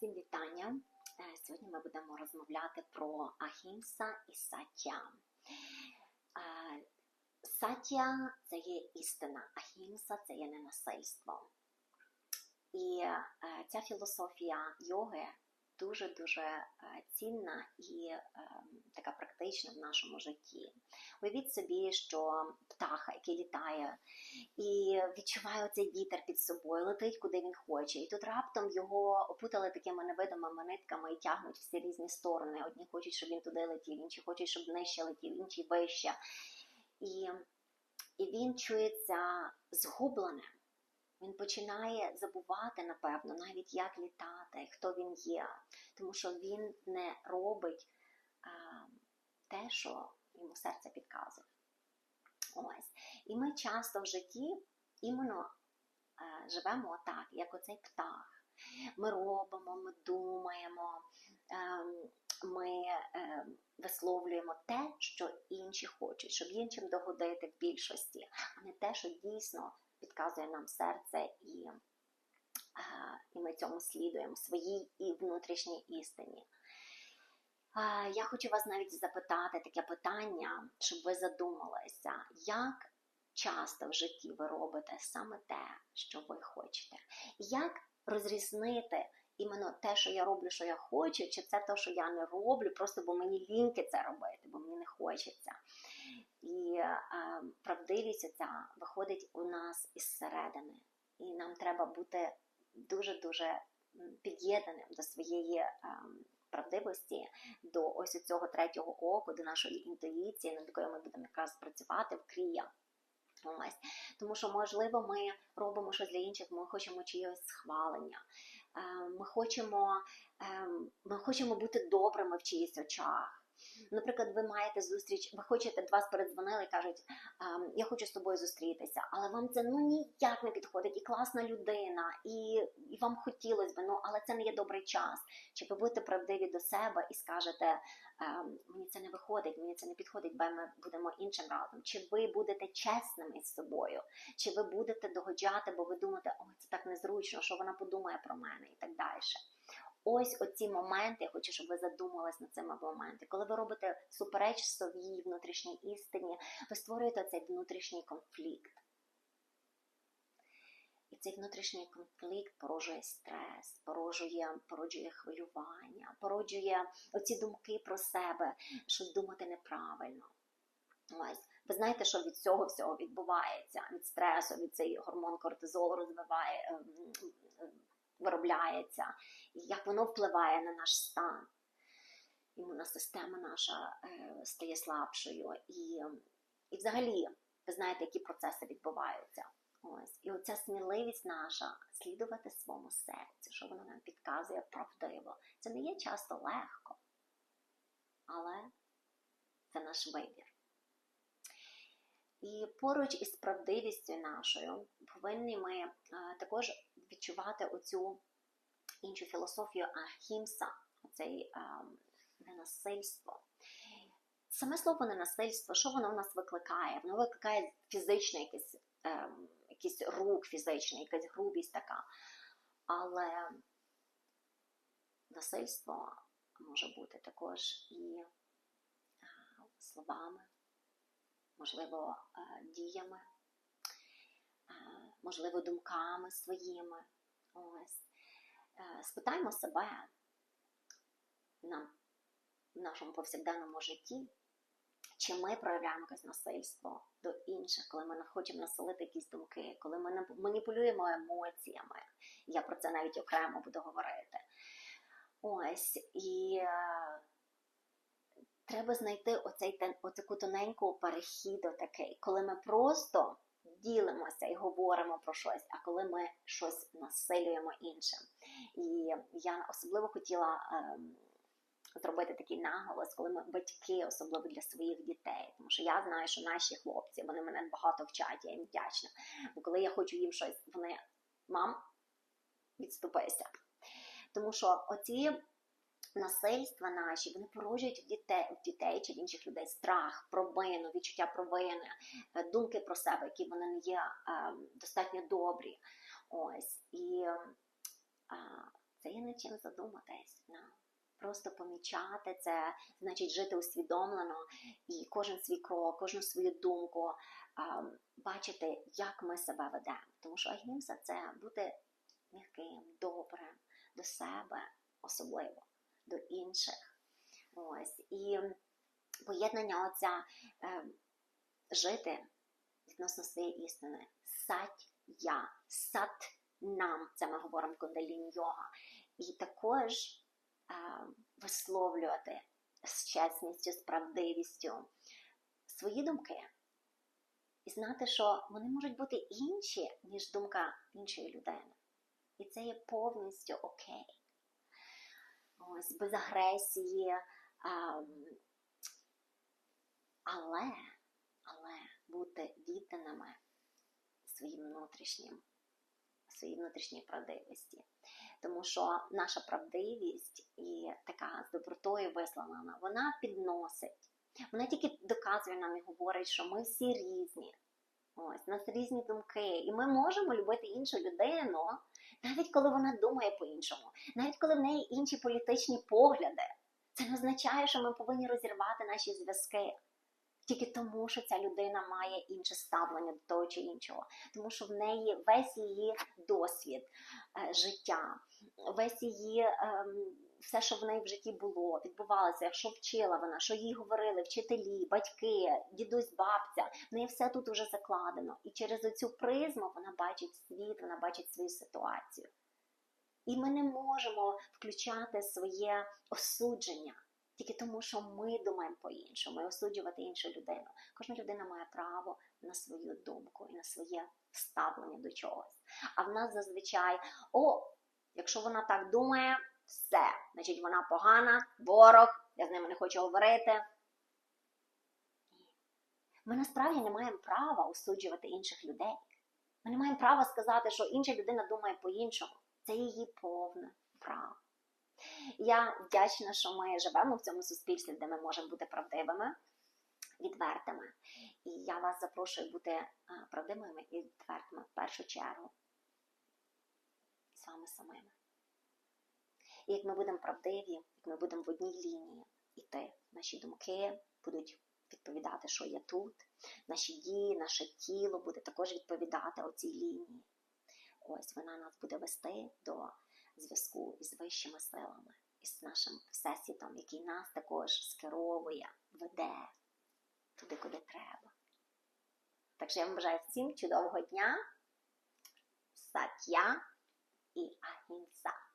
Всім вітання! Е, Сьогодні ми будемо розмовляти про Ахімса і Сатя. Е, Сатя це є істина, Ахімса це є ненасильство. І е, ця філософія йоги дуже-дуже е, цінна і е, така практична в нашому житті. Уявіть собі, що птаха, який літає, і відчуває цей вітер під собою, летить куди він хоче. І тут раптом його опутали такими невидимими нитками і тягнуть всі різні сторони. Одні хочуть, щоб він туди летів, інші хочуть, щоб нижче летів, інші вище. І, і він чується згубленим. Він починає забувати, напевно, навіть як літати, хто він є, тому що він не робить а, те, що йому серце підказує. Ось. І ми часто в житті іменно е, живемо отак, як оцей птах. Ми робимо, ми думаємо, ем, ми ем, висловлюємо те, що інші хочуть, щоб іншим догодити в більшості, а не те, що дійсно підказує нам серце, і, і ми цьому слідуємо своїй і внутрішній істині. Я хочу вас навіть запитати таке питання, щоб ви задумалися, як часто в житті ви робите саме те, що ви хочете? Як розрізнити іменно те, що я роблю, що я хочу, чи це те, що я не роблю, просто бо мені ліньки це робити, бо мені не хочеться. І е, правдивість ця виходить у нас із середини. І нам треба бути дуже-дуже під'єднаним до своєї е, правдивості, до ось цього третього оку, до нашої інтуїції, над якою ми будемо якраз працювати в крія. Ось. Тому що, можливо, ми робимо щось для інших, ми хочемо чиєсь схвалення, е, ми хочемо, е, ми хочемо бути добрими в чиїсь очах. Наприклад, ви маєте зустріч, ви хочете, вас передзвонили і кажуть, «Ем, я хочу з тобою зустрітися, але вам це ну ніяк не підходить, і класна людина, і, і вам хотілося б, ну але це не є добрий час. Чи ви будете правдиві до себе і скажете, «Ем, мені це не виходить, мені це не підходить, бо ми будемо іншим разом. Чи ви будете чесними з собою, чи ви будете догоджати, бо ви думаєте, ой, це так незручно, що вона подумає про мене і так далі. Ось оці моменти, я хочу, щоб ви задумались над цими моментами. Коли ви робите супереч своїй внутрішній істині, ви створюєте цей внутрішній конфлікт. І цей внутрішній конфлікт породжує стрес, породжує, породжує хвилювання, породжує оці думки про себе, що думати неправильно. Ось. Ви знаєте, що від цього всього відбувається, від стресу, від цей гормон кортизол розвиває, виробляється, і як воно впливає на наш стан. Імунна система наша е, стає слабшою. І, і взагалі, ви знаєте, які процеси відбуваються. Ось. І оця сміливість наша слідувати своєму серцю, що воно нам підказує правдиво. Це не є часто легко, але це наш вибір. І поруч із правдивістю нашою повинні ми е, також відчувати оцю іншу філософію Ахімса, оцей е, ненасильство. Саме слово ненасильство, що воно в нас викликає? Воно викликає фізичний якийсь, е, якийсь рук фізичний, якась грубість така. Але насильство може бути також і е, словами, можливо, е, діями, е, можливо, думками своїми. Ось. Е, спитаємо себе на в нашому повсякденному житті, чи ми проявляємо якесь насильство до інших, коли ми не хочемо населити якісь думки, коли ми маніпулюємо емоціями. Я про це навіть окремо буду говорити. Ось, і е, треба знайти оцей, оцяку тоненьку перехід такий, коли ми просто ділимося і говоримо про щось, а коли ми щось насилюємо іншим. І я особливо хотіла ем, зробити такий наголос, коли ми батьки, особливо для своїх дітей. Тому що я знаю, що наші хлопці вони мене багато вчать, я їм вдячна. Бо коли я хочу їм щось, вони мам, відступися. Тому що оці насильства наші, вони породжують в дітей, в дітей чи в інших людей страх, провину, відчуття провини, е, думки про себе, які вони не є е, достатньо добрі. Ось. І е, Це є над чим задуматись. Да. Просто помічати це, значить жити усвідомлено і кожен свій крок, кожну свою думку а, бачити, як ми себе ведемо. Тому що агімса це бути м'яким, добрим до себе, особливо до інших. Ось. І поєднання оця е, жити відносно своєї істини. Сать я, сат нам, це ми говоримо кундаліні йога. І також е, висловлювати з чесністю, з правдивістю свої думки. І знати, що вони можуть бути інші, ніж думка іншої людини. І це є повністю окей. Ось, без агресії. А, але, але бути відданими своїм внутрішнім, своїй внутрішній правдивості. Тому що наша правдивість і така з добротою висловлена, вона підносить. Вона тільки доказує нам і говорить, що ми всі різні. Ось, у нас різні думки. І ми можемо любити іншу людину, навіть коли вона думає по-іншому, навіть коли в неї інші політичні погляди. Це не означає, що ми повинні розірвати наші зв'язки. Тільки тому, що ця людина має інше ставлення до того чи іншого, тому що в неї весь її досвід е, життя, весь її е, все, що в неї в житті було, відбувалося, що вчила вона, що їй говорили вчителі, батьки, дідусь, бабця, в неї все тут уже закладено. І через оцю призму вона бачить світ, вона бачить свою ситуацію. І ми не можемо включати своє осудження тільки тому, що ми думаємо по-іншому, і осуджувати іншу людину. Кожна людина має право на свою думку і на своє ставлення до чогось. А в нас зазвичай, о, якщо вона так думає, все, значить вона погана, ворог, я з ними не хочу говорити. Ми насправді не маємо права осуджувати інших людей. Ми не маємо права сказати, що інша людина думає по-іншому. Це її повне право. Я вдячна, що ми живемо в цьому суспільстві, де ми можемо бути правдивими, відвертими. І я вас запрошую бути правдивими і відвертими в першу чергу з вами самими. І як ми будемо правдиві, як ми будемо в одній лінії іти, наші думки будуть відповідати, що є тут, наші дії, наше тіло буде також відповідати оцій лінії. Ось вона нас буде вести до зв'язку із вищими силами, із нашим всесвітом, який нас також скеровує, веде туди, куди треба. Так що я вам бажаю всім чудового дня, сатя і ахінса.